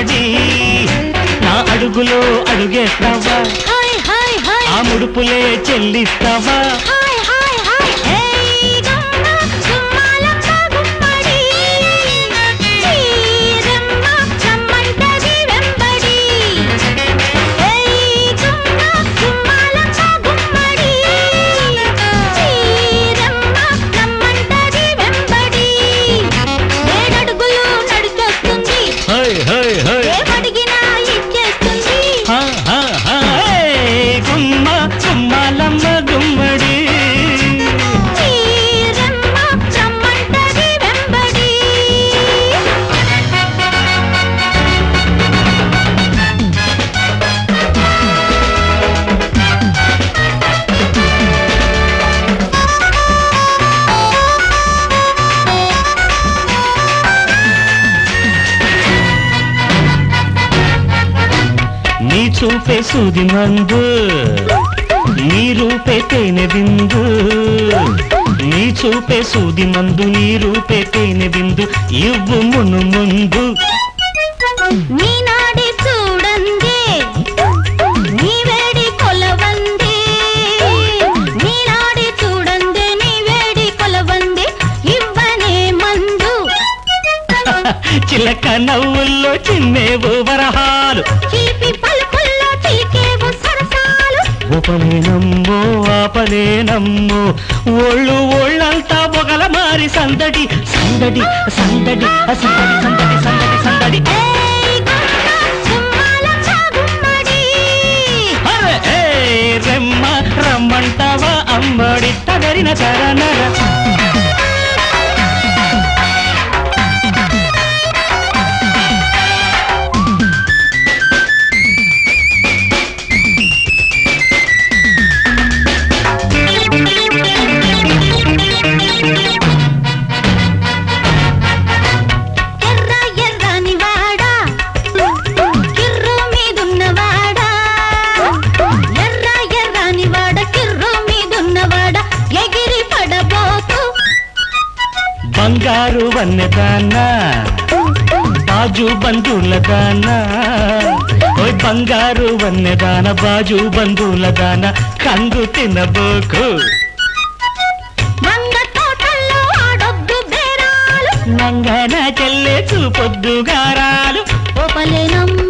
అమ్మడి నా అడుగులో అడుగేస్తావా? ఆ ముడుపులే చెల్లిస్తావా? చూపే సూది మందు నీ రూపే తేనె బిందు నీ చూపే సూది మందు నీ రూపే తేనె బిందు ఇవ్వు మును ముందు. చూడండి నీ వేడి కొలవంది చూడండి నీ వేడి కొలవంది ఇవ్వనే మందు. చిలక నవ్వుల్లో చిన్నేవు వరహాలు. చీపి ఉపలేనమ్మో ఆపలేనమ్మో ఒళ్ళు ఒళ్ళంతా బొగల మారి సందడి సందడి సందడి సందడి సందడి సందడి సందడి. రెమ్మ రమ్మంటావా అమ్మడి తగరిన తరనర. బంగారు వన్నెదాన బాజు బంధువుల దాన ఓయ్ బంగారు వన్నెదాన బాజు బంధువుల దాన కంగు తినబోకు. నంగన చెల్లె చూపొద్దు గారాలు. ఓపలేనమ్మో